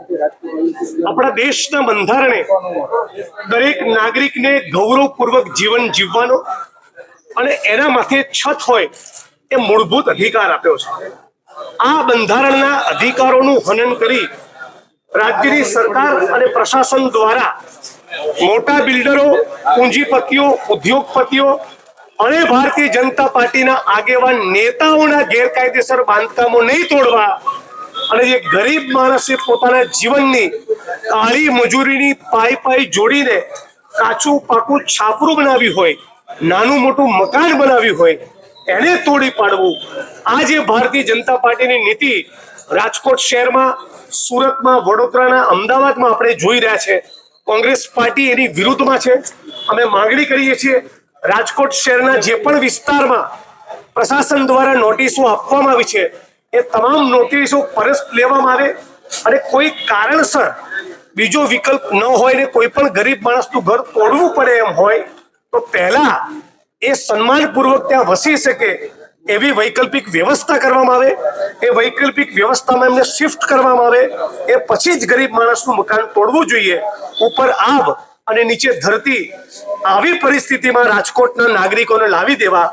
આપણા દેશના બંધારણે દરેક નાગરિકને ગૌરવપૂર્વક જીવન જીવવાનો અને એના માથે છત હોય એ મૂળભૂત અધિકાર આપ્યો છે. આ બંધારણના અધિકારોનું હનન કરી રાજ્યની સરકાર અને પ્રશાસન દ્વારા મોટા બિલ્ડરો, પૂંજીપતિઓ, ઉદ્યોગપતિઓ અને ભારતીય જનતા પાર્ટીના આગેવાન નેતાઓના ગેરકાયદેસર બાંધકામો નહીં તોડવા અને જે ગરીબ માણસે પોતાના જીવનની કાળી મજૂરીની પાઈ પાઈ જોડીને કાચું પાકું છાપરું બનાવ્યું હોય, નાનું મોટું મકાન બનાવ્યું હોય, એને તોડી પાડવું. આ જે ભારતીય જનતા પાર્ટીની નીતિ રાજકોટ શહેરમાં, સુરતમાં, વડોદરાના અમદાવાદમાં આપણે જોઈ રહ્યા છે. કોંગ્રેસ પાર્ટી એની વિરુદ્ધમાં છે. અમે માંગણી કરીએ છીએ રાજકોટ શહેરના જે પણ વિસ્તારમાં પ્રશાસન દ્વારા નોટિસો આપવામાં આવી છે એ તમામ નોટિસો પરત લેવામાં આવે અને કોઈ કારણસર બીજો વિકલ્પ ન હોય ને કોઈ પણ ગરીબ માણસનું ઘર તોડવું પડે એમ હોય, તો પહેલા એ સન્માનપૂર્વક ત્યાં વસી શકે એવી વૈકલ્પિક વ્યવસ્થા કરવામાં આવે. એ વૈકલ્પિક વ્યવસ્થામાં એમને શિફ્ટ કરવામાં આવે. એ પછી જ ગરીબ માણસનું મકાન તોડવું જોઈએ. ઉપર આબ અને નીચે ધરતી આવી પરિસ્થિતિમાં રાજકોટના નાગરિકોને લાવી દેવા.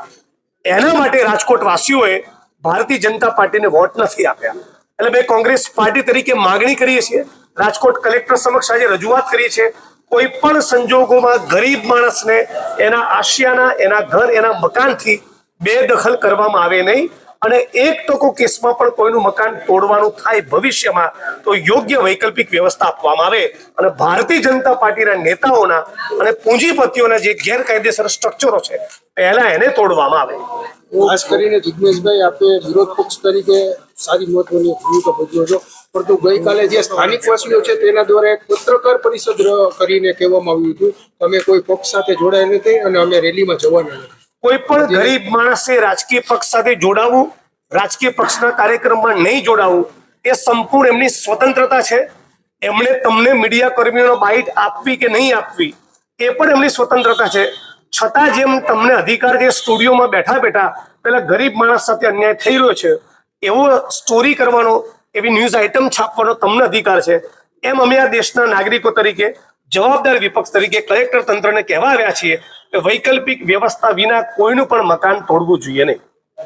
એના માટે રાજકોટ વાસીઓએ ભારતીય જનતા પાર્ટીને વોટ નથી આપ્યા. એટલે મેં કોંગ્રેસ પાર્ટી તરીકે માગણી કરીએ છીએ. રાજકોટ કલેક્ટર સમક્ષ આજે રજૂઆત કરીએ છીએ. કોઈ પણ સંજોગોમાં ગરીબ માણસને એના આશિયાના, એના ઘર, એના મકાનથી બેદખલ કરવામાં આવે નહીં. અને એક ટકો કેસમાં પણ કોઈનું મકાન તોડવાનું થાય ભવિષ્યમાં, તો યોગ્ય વૈકલ્પિક વ્યવસ્થા આપવામાં આવે. અને ભારતીય જનતા પાર્ટીના નેતાઓના અને પૂંજીપતિઓના જે ગેરકાયદેસર સ્ટ્રક્ચરો છે, પહેલા એને તોડવામાં આવે. ખાસ કરીને જિગ્નેશભાઈ, આપે વિરોધ પક્ષ તરીકે સારી મહત્વની ભૂમિકા ભજવો છો પરંતુ ગઈકાલે જે સ્થાનિક વાસીઓ છે, તેના દ્વારા એક પત્રકાર પરિષદ કરીને કહેવામાં આવ્યું હતું, તમે કોઈ પક્ષ સાથે જોડાયેલ નથી અને અમે રેલીમાં જવાના નથી. કોઈ પણ ગરીબ માણસે રાજકીય પક્ષ સાથે જોડાવું, રાજકીય પક્ષના કાર્યક્રમમાં નહીં જોડાવું, એ સંપૂર્ણ એમની સ્વતંત્રતા છે. એમણે તમને મીડિયા કર્મીઓનો બાઇટ આપવી કે નહીં આપવી, એ પણ એમની સ્વતંત્રતા છે. છતાં જેમ તમને અધિકાર જે સ્ટુડિયોમાં બેઠા બેઠા પેલા ગરીબ માણસ સાથે અન્યાય થઈ રહ્યો છે, એવો સ્ટોરી કરવાનો, એવી ન્યૂઝ આઇટમ છાપવાનો તમને અધિકાર છે. એમ અમે આ દેશના નાગરિકો તરીકે, જવાબદાર વિપક્ષ તરીકે કલેક્ટર તંત્રને કહેવા આવ્યા છીએ કે વૈકલ્પિક વ્યવસ્થા વિના કોઈનું પણ મકાન તોડવું જોઈએ નહીં.